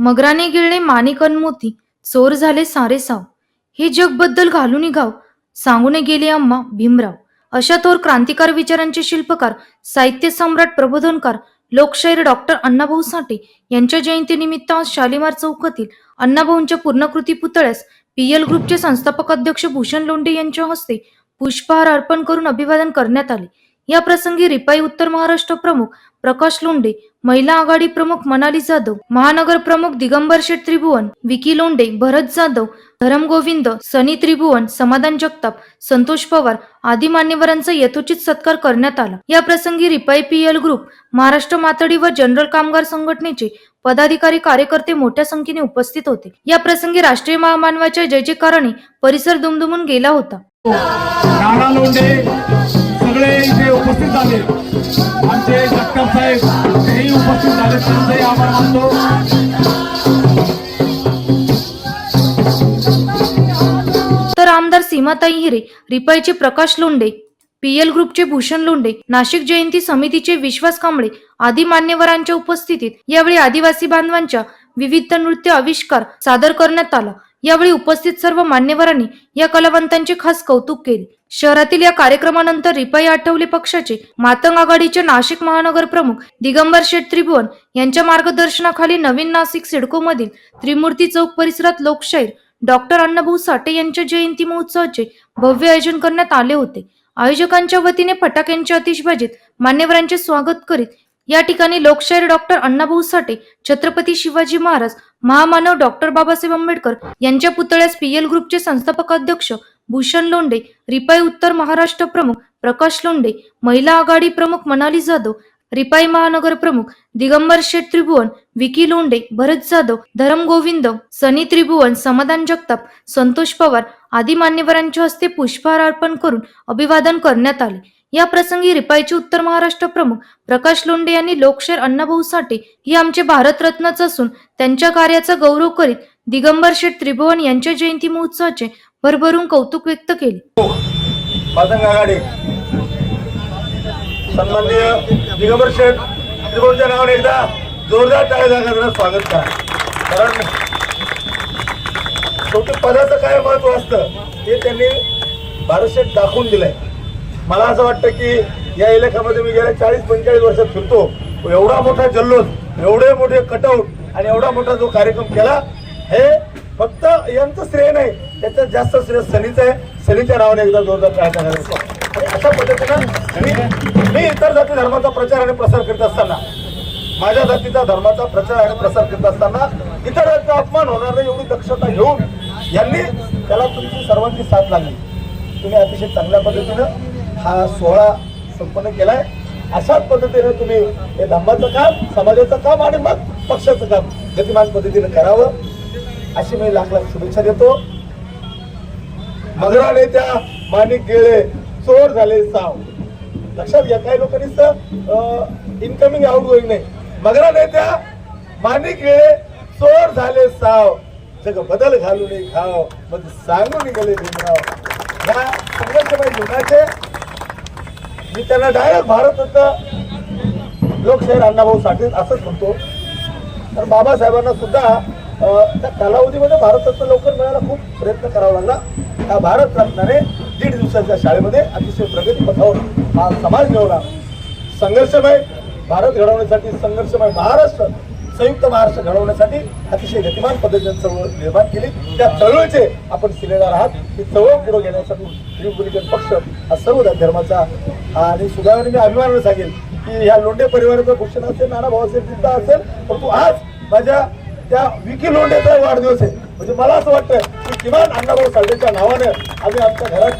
मगराने गिळले माणिक मोती. चोर झाले सारे साव. हे जगबद्दल घालून गाव सांगून गेले अम्मा भीमराव. अशा थोर क्रांतिकार विचारांचे शिल्पकार साहित्य सम्राट प्रबोधनकार लोकशाहीर डॉक्टर अण्णाभाऊ साठे यांच्या जयंतीनिमित्त आज शालिमार चौकातील अण्णाभाऊंच्या पूर्णकृती पुतळ्यास पीएल ग्रुपचे संस्थापक अध्यक्ष भूषण लोंढे यांच्या हस्ते पुष्पहार अर्पण करून अभिवादन करण्यात आले. या प्रसंगी रिपाई उत्तर महाराष्ट्र प्रमुख प्रकाश लोंढे महिला आघाडी प्रमुख मनाली जाधव महानगर प्रमुख दिगंबर शेठ त्रिभुवन विकी लोंढे भरत जाधव धरम गोविंद सनी त्रिभुवन समाधान जगताप संतोष पवार आदी मान्यवरांचा यथोचित सत्कार करण्यात आला. या प्रसंगी रिपाई पीएल ग्रुप महाराष्ट्र मातडी व जनरल कामगार संघटनेचे पदाधिकारी कार्यकर्ते मोठ्या संख्येने उपस्थित होते. या प्रसंगी राष्ट्रीय महामानवाच्या जय जयकाराने परिसर दुमदुमून गेला होता. सगळे इथे उपस्थित झाले आमचे जगताप साहेब तेही उपस्थित झाले त्यांचाही आभार मानतो. तर आमदार सीमाताई हिरे रिपाईचे प्रकाश लोंडे पीएल ग्रुपचे भूषण लोंडे नाशिक जयंती समितीचे विश्वास कांबळे आदी मान्यवरांच्या उपस्थितीत यावेळी आदिवासी बांधवांच्या विविध नृत्य आविष्कार सादर करण्यात आला. यावेळी उपस्थित सर्व मान्यवरांनी या कलावंतांचे खास कौतुक केले. शहरातील या कार्यक्रमानंतर रिपाई आठवले पक्षाचे मातंग आघाडीचे नाशिक महानगर प्रमुख दिगंबर शेठ त्रिभुवन यांच्या मार्गदर्शनाखाली नवीन नाशिक सिडको मधील त्रिमूर्ती चौक परिसरात लोकशाहीर डॉक्टर अण्णाभाऊ साठे यांच्या जयंती महोत्सवाचे भव्य आयोजन करण्यात आले होते. आयोजकांच्या वतीने फटाक्यांच्या आतिषबाजीत मान्यवरांचे स्वागत करीत या ठिकाणी लोकशाहीर डॉक्टर अण्णाभाऊ साठे छत्रपती शिवाजी महाराज महामानव डॉक्टर बाबासाहेब आंबेडकर यांच्या पुतळ्यास पीएल ग्रुपचे संस्थापक अध्यक्ष भूषण लोंडे रिपाई उत्तर महाराष्ट्र प्रमुख प्रकाश लोंडे महिला आघाडी प्रमुख मनाली जाधव रिपाई महानगर प्रमुख दिगंबर शेठ त्रिभुवन विकी लोंडे भरत जाधव धरम गोविंद सनी त्रिभुवन समाधान जगताप संतोष पवार आदी मान्यवरांच्या हस्ते पुष्पहार अर्पण करून अभिवादन करण्यात आले. या प्रसंगी रिपाईचे उत्तर महाराष्ट्र प्रमुख प्रकाश लोंढे यांनी लोकशेर अण्णाभाऊ साठे ही आमचे भारतरत्नच असून त्यांच्या कार्याचा गौरव करीत दिगंबर शेठ त्रिभुवन यांच्या जयंती महोत्सवाचे भरभरून कौतुक व्यक्त केले. सन्माननीय दिगंबर शेठ त्रिभुवनच्या नावाने एकदा जोरदार टाळ्या स्वागत करा. कारण शेवटी पदाचं काय महत्त्व असतं ते त्यांनी भारत शेठ दाखवून दिलंय. मला असं वाटतं की या इलाख्यामध्ये मी गेल्या चाळीस पंचेचाळीस वर्षात फिरतो. एवढा मोठा जल्लोष एवढे मोठे कटआउट आणि एवढा मोठा जो कार्यक्रम केला हे फक्त यांचं श्रेय नाही त्याचं जास्त श्रेय सनीचं आहे. सनीच्या नावाने एकदा जोरदार टाळ्या करायला आणि अशा पद्धतीनं मी मी इतर जाती धर्माचा प्रचार आणि प्रसार करत असताना माझ्या जातीचा धर्माचा प्रचार आणि प्रसार करत असताना इतरांचा अपमान होणार नाही एवढी दक्षता घेऊन यांनी त्याला तुमची सर्वांची साथ लागली. तुम्ही अतिशय चांगल्या पद्धतीनं हा सोहळा संपन्न केलाय. अशाच पद्धतीने तुम्ही हे धर्माचं काम समाजाचं काम आणि मग पक्षाचं काम गतिमान पद्धतीने करावं अशी मी लाख लाख शुभेच्छा देतो. मगरा नेत्या माणिक गेळे चोर झाले साव. लक्षात घ्या काही लोकांनी इनकमिंग आउट गोईंग नाही. मगरा नेत्या माणिक गेळे चोर झाले साव. जग बदल घालून खाव मग सांगून गेले भीमराव. या संघर्षमय जीवनाचे मी त्यांना डायरेक्ट भारत लोकशाहीर अण्णाभाऊ साठे असंच म्हणतो. तर बाबासाहेबांना सुद्धा त्या कालावधीमध्ये भारतरत्न लवकर मिळायला खूप प्रयत्न करावा लागला. त्या भारतरत्नाने दीड दिवसाच्या शाळेमध्ये अतिशय प्रगती पथावर हा समाज मिळवला. संघर्षमय भारत घडवण्यासाठी संघर्षमय महाराष्ट्र संयुक्त महाराष्ट्र घडवण्यासाठी अतिशय गतिमान पद्धतीने चळवळ निर्माण केली. त्या चळवळीचे आपण शिलेदार आहात. ती चळवळ पुढे घेण्यासाठी रिपब्लिकन पक्ष हा सर्व धर्माचा आणि सुधारणे मी अभिमानाने सांगेल की ह्या लोंढे परिवाराचं भूषण असेल नाना भाऊ असेल चिंता असेल परंतु आज माझ्या त्या विकी लोंढेचा वाढदिवस आहे. म्हणजे मला असं वाटतं की किमान अण्णाभाऊ साठेच्या नावानं आम्ही आमच्या घरात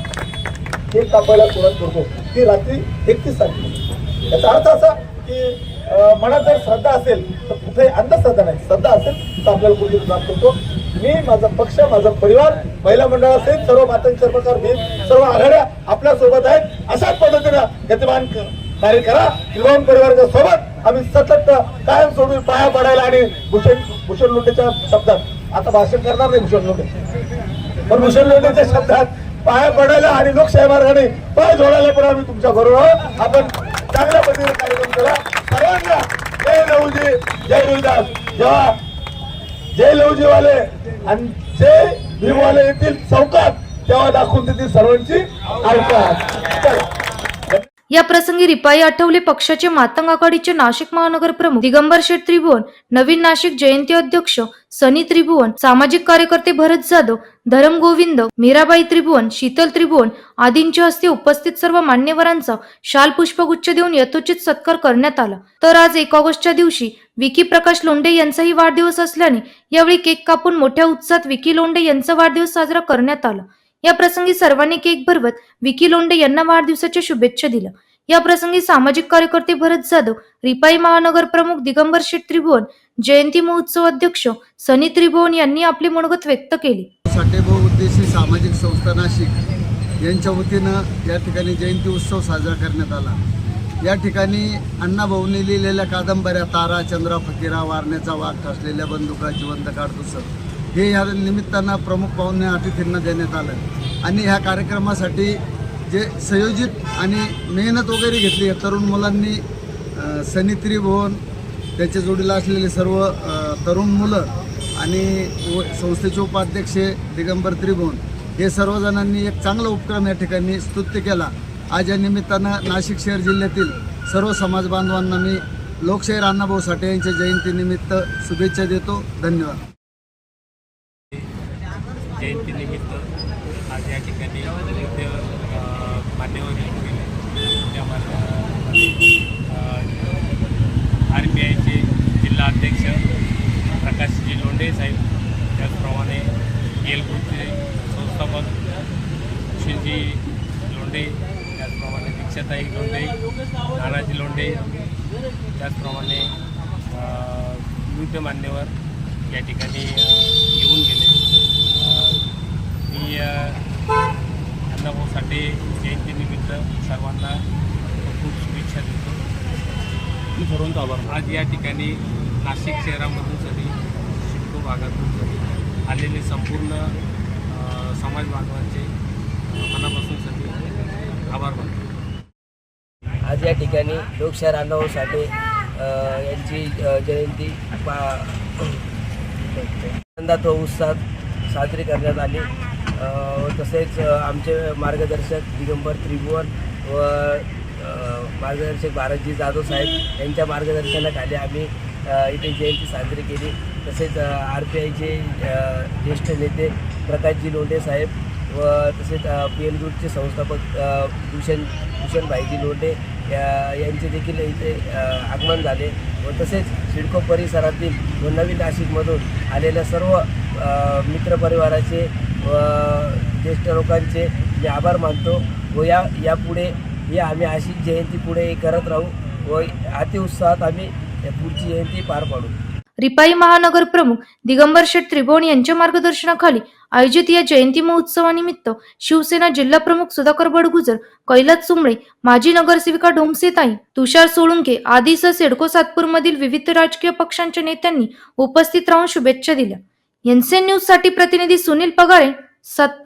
केक कापायला सुरुवात करतो. ती रात्री एकतीस तारखेला. याचा अर्थ असा की मनात जर श्रद्धा असेल तर कुठे अंधश्रद्धा नाही. श्रद्धा असेल तर आपल्याला कुठे प्राप्त करतो. मी माझा पक्ष माझा परिवार महिला मंडळ असेल सर्व मातंग चर्मकार मी सर्व आघाड्या आपल्यासोबत आहेत. अशाच पद्धतीनं गतिमान कार्य करा. त्रिभुवन परिवाराच्या सोबत आम्ही सतत कायम सोडून पाया पडायला आणि भूषण भूषण लोटेच्या शब्दात आता भाषण करणार नाही भूषण लोटे. पण भूषण लोटेच्या शब्दात पाया पडायला आणि लोकशाही मार्गाने पाय जोडायला पण आम्ही तुमच्या बरोबर आपण चांगल्या पद्धतीने कार्यक्रम करा. सर्वांना जय लहूजी जय गुरुदास जेव्हा जय लवजीवाले आणि जय भीमवाले येथील चौकात तेव्हा दाखवून देतील सर्वांची अवकाश या प्रसंगी रिपाई आठवले पक्षाचे मातंग आघाडीचे नाशिक महानगर प्रमुख दिगंबर शेठ त्रिभुवन नवीन नाशिक जयंती अध्यक्ष सनी त्रिभुवन सामाजिक कार्यकर्ते भरत जाधव धरम गोविंद मीराबाई त्रिभुवन शीतल त्रिभुवन आदींच्या हस्ते उपस्थित सर्व मान्यवरांचा शाल पुष्पगुच्छ देऊन यथोचित सत्कार करण्यात आला. तर आज एक ऑगस्टच्या दिवशी विकी प्रकाश लोंढे यांचाही वाढदिवस असल्याने यावेळी केक कापून मोठ्या उत्साहात विकी लोंढे यांचा वाढदिवस साजरा करण्यात आला. या प्रसंगी सर्वांनी केक भरवत विकी लोंडे यांना वाढदिवसाच्या शुभेच्छा दिल्या. या प्रसंगी सामाजिक कार्यकर्ते भरत जाधव रिपाई महानगर प्रमुख दिगंबर शेठ त्रिभुवन जयंती महोत्सव अध्यक्ष सनी त्रिभुवन यांनी आपले मनोगत व्यक्त केले. साठी बहुउद्देशी सामाजिक संस्था नाशिक यांच्या वतीनं या ठिकाणी जयंती उत्सव साजरा करण्यात आला. या ठिकाणी अण्णाभाऊंनी लिहिलेल्या कादंबऱ्या तारा चंद्रा फकीरा वारण्याचा वाघ ठसलेल्या बंदुका जिवंत काढतुसर हे या निमित्तानं प्रमुख पाहुणे अतिथींना देण्यात आलं. आणि ह्या कार्यक्रमासाठी जे संयोजित आणि मेहनत वगैरे घेतली आहे तरुण मुलांनी सनित्री सनी त्रिभुवन त्याच्या जोडीला असलेले सर्व तरुण मुलं आणि व- संस्थेचे उपाध्यक्ष दिगंबर त्रिभुवन हे सर्वजणांनी एक चांगला उपक्रम या ठिकाणी स्तुत्य केला. आज या निमित्तानं नाशिक शहर जिल्ह्यातील सर्व समाज बांधवांना मी लोकशाहीर अण्णाभाऊ साठे यांच्या जयंतीनिमित्त शुभेच्छा देतो. धन्यवाद जयंतीनिमित्त आज या ठिकाणी विविध अ, मान्यवर येऊन गेले त्यामध्ये आर पी आयचे जिल्हा अध्यक्ष प्रकाशजी लोंढे साहेब त्याचप्रमाणे एल ग्रुपचे संस्थापक सुशीलजी लोंढे त्याचप्रमाणे दीक्षाताई लोंढे नानाजी लोंढे त्याचप्रमाणे विविध मान्यवर या ठिकाणी येऊन गेले. मी अण्णाभाऊ साठे जयंतीनिमित्त सर्वांना खूप शुभेच्छा देतो. आज या ठिकाणी नाशिक शहरामधून सरी शिल्पो भागातून सरी आलेले संपूर्ण समाज बांधवांचे मनापासून सगळे आभार मानतो. आज या ठिकाणी लोकशाहीर अण्णाभाऊ साठे यांची जयंती पा आनंदात व उत्साहात साजरी करण्यात आली. तसेच आमचे मार्गदर्शक दिगंबर त्रिभुवन व मार्गदर्शक भारतजी जाधव साहेब यांच्या मार्गदर्शनाखाली आम्ही इथे जयंती साजरी केली. तसेच आर पी आयचे ज्येष्ठ नेते प्रकाशजी लोंढे साहेब व तसेच पी एल ग्रुपचे संस्थापक भूषण भूषण भाईजी लोंढे या- यांचे देखील इथे आगमन झाले व तसेच सिडको परिसरातील व नवीन नाशिकमधून आलेल्या सर्व मित्रपरिवाराचे व ज्येष्ठ लोकांचे मी आभार मानतो व या यापुढे या आम्ही अशी जयंती पुढे करत राहू व अतिउत्साहात आम्ही या पुढची जयंती पार पाडू रिपाई महानगर प्रमुख दिगंबर शेठ त्रिभुवन यांच्या मार्गदर्शनाखाली आयोजित या जयंती महोत्सवानिमित्त शिवसेना जिल्हा प्रमुख सुधाकर बडगुजर कैलास सुमळे माजी नगरसेविका ढोमसेताई तुषार सोळुंके आदीसह सिडको सातपूरमधील विविध राजकीय पक्षांच्या नेत्यांनी उपस्थित राहून शुभेच्छा दिल्या. एनसीएन न्यूजसाठी प्रतिनिधी सुनील पगारे सातपूर.